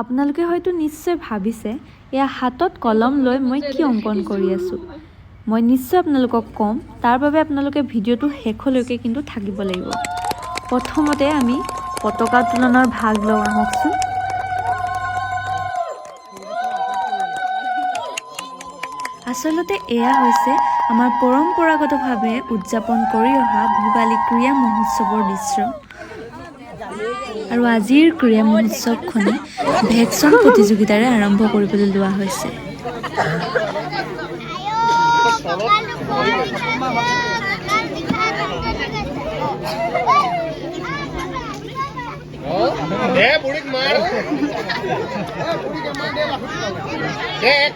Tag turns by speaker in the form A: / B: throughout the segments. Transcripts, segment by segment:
A: আপোনালোকে হয়তো নিশ্চয় ভাবিছে, এয়া হাতত কলম লৈ মই কি অংকন কৰি আছোঁ। মই নিশ্চয় আপোনালোকক ক'ম, তাৰ বাবে আপোনালোকে ভিডিঅ'টো শেষলৈকে কিন্তু থাকিব লাগিব। প্ৰথমতে আমি পতাকা উত্তোলনৰ ভাগ লওঁ, আহকচোন। আচলতে এয়া হৈছে আমাৰ পৰম্পৰাগতভাৱে উদযাপন কৰি অহা ভোগালী ক্ৰীড়া মহোৎসৱৰ দৃশ্য। আৰু আজিৰ ক্ৰীড়া মহোৎসৱখনি ভেকচন প্ৰতিযোগিতাৰে আৰম্ভ কৰিবলৈ লোৱা হৈছে।
B: দে এক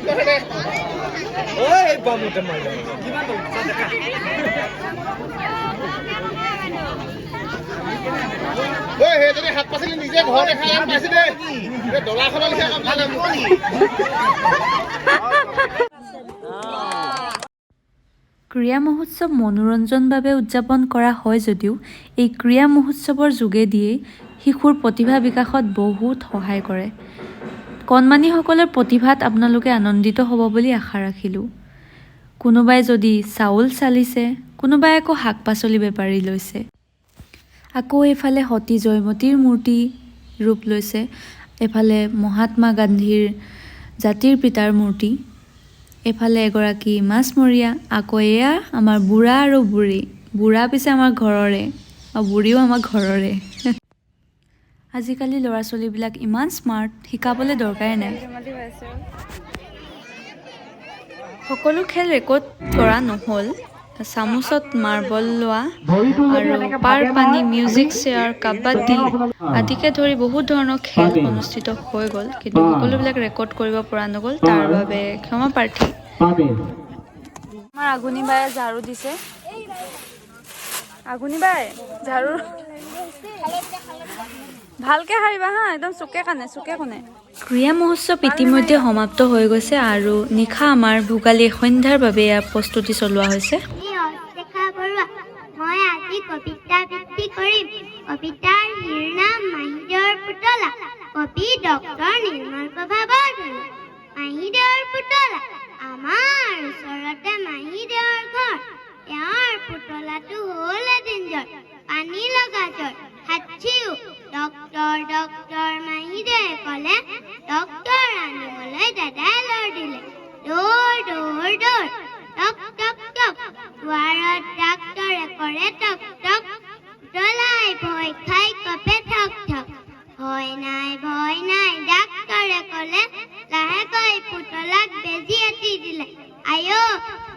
C: ওই কিমান
B: শাক পাচলি নিজে ঘৰতে খাই কাম
A: ক্ৰীড়া মহোৎসৱ মনোৰঞ্জনৰ বাবে উদযাপন কৰা হয় যদিও এই ক্ৰীড়া মহোৎসৱৰ যোগেদিয়েই শিশুৰ প্ৰতিভা বিকাশত বহুত সহায় কৰে। কণমানিসকলৰ প্ৰতিভাত আপোনালোকে আনন্দিত হ'ব বুলি আশা ৰাখিলোঁ। কোনোবাই যদি চাউল চালিছে কোনোবাই আকৌ শাক পাচলি বেপাৰী লৈছে। আকৌ এইফালে সতী জয়মতীৰ মূৰ্তি ৰূপ লৈছে। এইফালে মহাত্মা গান্ধীৰ জাতিৰ পিতাৰ মূৰ্তি। এইফালে এগৰাকী মাছমৰীয়া আকৌ এয়া আমাৰ বুঢ়া আৰু বুঢ়ী। বুঢ়া পিছে আমাৰ ঘৰৰে আৰু বুঢ়ীও আমাৰ ঘৰৰে। আজিকালি ল'ৰা ছোৱালীবিলাক ইমান স্মাৰ্ট শিকাবলৈ দৰকাৰে নাই। সকলো খেল ৰেকৰ্ড কৰা নহ'ল। চামুচত মাৰ্বল লোৱা আৰু পাৰ পানী মিউজিক চেয়াৰ কাবাডী আদিকে ধৰি বহুত ধৰণৰ খেল অনুষ্ঠিত হৈ গ'ল কিন্তু সকলোবিলাক ৰেকৰ্ড কৰিব পৰা নগ'ল তাৰ বাবে ক্ষমা প্ৰাৰ্থী। আমাৰ আগুনি বায়ে ঝাৰু দিছে। আগুনি বাই ঝাৰু। ভালকে সাৰিবা হা একদম চুকে কাণে চুকে কোণে। ক্ৰীড়া মহোৎসৱ ইতিমধ্যে সমাপ্ত হৈ গৈছে আৰু নিশা আমাৰ ভোগালী সন্ধ্যাৰ বাবে ইয়াৰ প্ৰস্তুতি চলোৱা হৈছে।
D: কৰিম কবিতাৰ শিৰোনাম মাহিদেৱৰ পুতলা। কবি ডক্টৰ নিৰ্মল প্ৰভা বৰদলৈ মাহিদেৱৰ পুতলা। আমাৰ ওচৰতে মাহিদেৱৰ ঘৰ। তেওঁৰ পুতলাটো হ'ল এদিন জ্বৰ, পানী লগা জ্বৰ। হাতছিও ডক্টৰ ডক্টৰ মাহিদেৱে ক'লে, ডক্টৰ, আনিবলৈ দাদাই লৰ দিলে। দৌৰ দৌৰ দৌৰ। টক টক টক। দুৱাৰত ডাক্তৰে কৰে, টক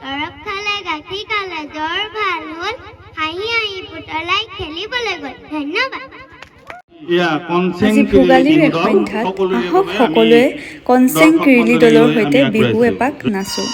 D: দৰৱ খালে গাখীৰ খালে জ্বৰ ভাল হ'ল হাঁহি হাঁহি পুতলাই খেলিবলৈ গ'ল ধন্যবাদ
A: আজি ভোগালীৰ এক সন্ধ্যাত আহক সকলোৱে কনচেং কিৰিলি দলৰ সৈতে বিহু। এপাক নাচোঁ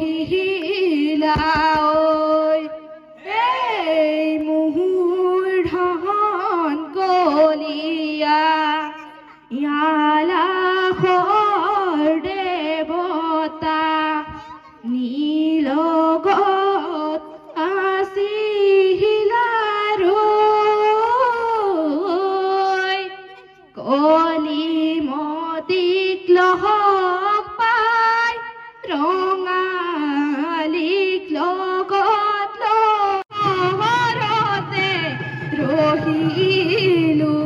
E: ৰহিলা ঐ এই মুহুৰ ধন কলিয়া ইয়ালা সৰ দেৱতা নীলগত আছিলা ৰৈ কলি মতি وهيل